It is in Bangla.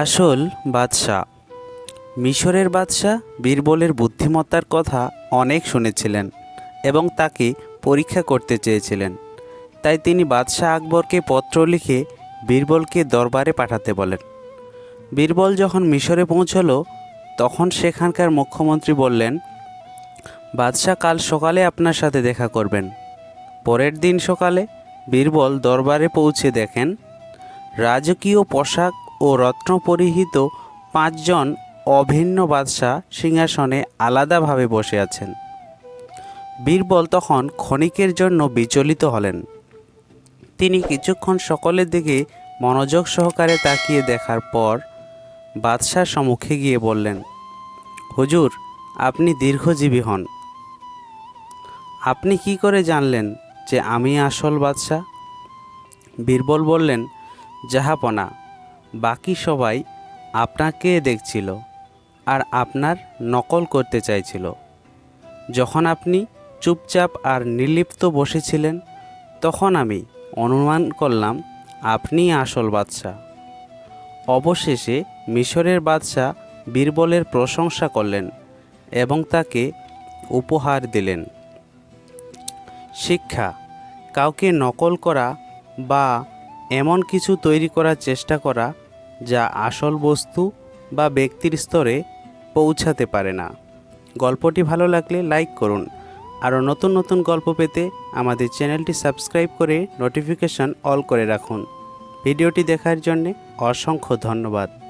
আসল বাদশাহ। মিশরের বাদশাহ বীরবলের বুদ্ধিমত্তার কথা অনেক শুনেছিলেন এবং তাকে পরীক্ষা করতে চেয়েছিলেন। তাই তিনি বাদশাহ আকবরকে পত্র লিখে বীরবলকে দরবারে পাঠাতে বলেন। বীরবল যখন মিশরে পৌঁছল, তখন সেখানকার মুখ্যমন্ত্রী বললেন, বাদশাহ কাল সকালে আপনার সাথে দেখা করবেন। পরের দিন সকালে বীরবল দরবারে পৌঁছে দেখেন, রাজকীয় পোশাক ও রত্ন পরিহিত পাঁচজন অভিন্ন বাদশাহ সিংহাসনে আলাদাভাবে বসে আছেন। বীরবল তখন ক্ষণিকের জন্য বিচলিত হলেন। তিনি কিছুক্ষণ সকলের দিকে মনোযোগ সহকারে তাকিয়ে দেখার পর বাদশার সম্মুখে গিয়ে বললেন, হুজুর, আপনি দীর্ঘজীবী হন। আপনি কি করে জানলেন যে আমি আসল বাদশাহ? বীরবল বললেন জাহাপনা বাকি সবাই আপনাকে দেখছিল আর আপনার নকল করতে চাইছিল। যখন আপনি চুপচাপ আর নির্লিপ্ত বসেছিলেন, তখন আমি অনুমান করলাম আপনি আসল বাদশাহ। অবশেষে মিশরের বাদশাহ বীরবলের প্রশংসা করলেন এবং তাকে উপহার দিলেন। শিক্ষা, কাউকে নকল করা বা এমন কিছু তৈরি করার চেষ্টা করা যা আসল বস্তু বা ব্যক্তির স্তরে পৌঁছাতে পারে না। গল্পটি ভালো লাগলে লাইক করুন। আরও নতুন নতুন গল্প পেতে আমাদের চ্যানেলটি সাবস্ক্রাইব করে নোটিফিকেশন অল করে রাখুন। ভিডিওটি দেখার জন্যে অসংখ্য ধন্যবাদ।